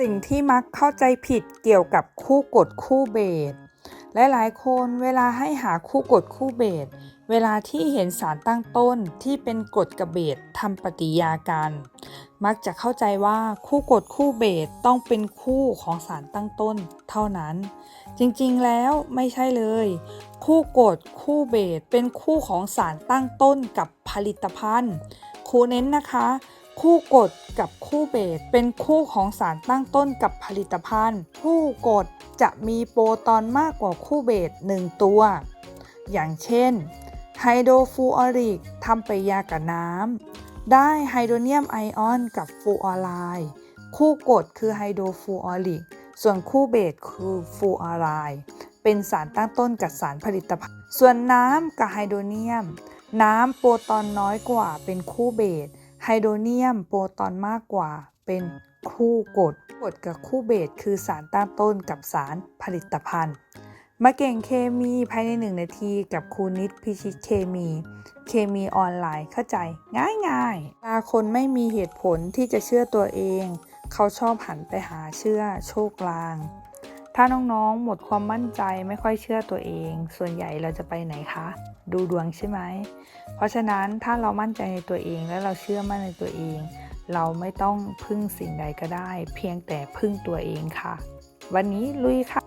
สิ่งที่มักเข้าใจผิดเกี่ยวกับคู่กฎคู่เบสหลายๆ คนเวลาให้หาคู่กฎคู่เบสเวลาที่เห็นสารตั้งต้นที่เป็นกฎกับเบสทำปฏิยากัน มักจะเข้าใจว่าคู่กฎคู่เบสต้องเป็นคู่ของสารตั้งต้นเท่านั้น จริงๆแล้วไม่ใช่เลย คู่กฎคู่เบสเป็นคู่ของสารตั้งต้นกับผลิตภัณฑ์ครูเน้นนะคะ คู่กฎกับคู่เบสเป็นคู่ของสารตั้งต้นกับผลิตภัณฑ์ คู่กฎจะมีโปรตอนมากกว่าคู่เบส1ตัว อย่างเช่นไฮโดรฟูออริกทำไปยากับน้ำได้ไฮโดรเนียมไอออนกับฟูออไรด์คู่กฎคือไฮโดรฟูออริกส่วนคู่เบสคือฟูออไรด์เป็นสารตั้งต้นกับสารผลิตภัณฑ์ ส่วนน้ำกับไฮโดรเนียม น้ำโปรตอนน้อยกว่าเป็นคู่เบส ไฮโดรเนียมโปรตอนมากกว่าเป็นคู่กฎกฎกับคู่เบสคือสารตั้งต้นกับสารผลิตภัณฑ์มาเก่งเคมีภายใน 1 นาทีกับครูนิดพิชิตเคมี เคมีออนไลน์เข้าใจง่ายง่ายๆเวลาคนไม่มีเหตุผลที่จะเชื่อตัวเอง เขาชอบหันไปหาเชื่อโชคลาง ถ้าน้องๆ หมดความมั่นใจไม่ค่อยเชื่อตัวเอง ส่วนใหญ่เราจะไปไหนคะ ดูดวงใช่ไหม เพราะฉะนั้นถ้าเรามั่นใจในตัวเองและเราเชื่อมั่นในตัวเอง เราไม่ต้องพึ่งสิ่งใดก็ได้ เพียงแต่พึ่งตัวเองค่ะ วันนี้ลุยค่ะ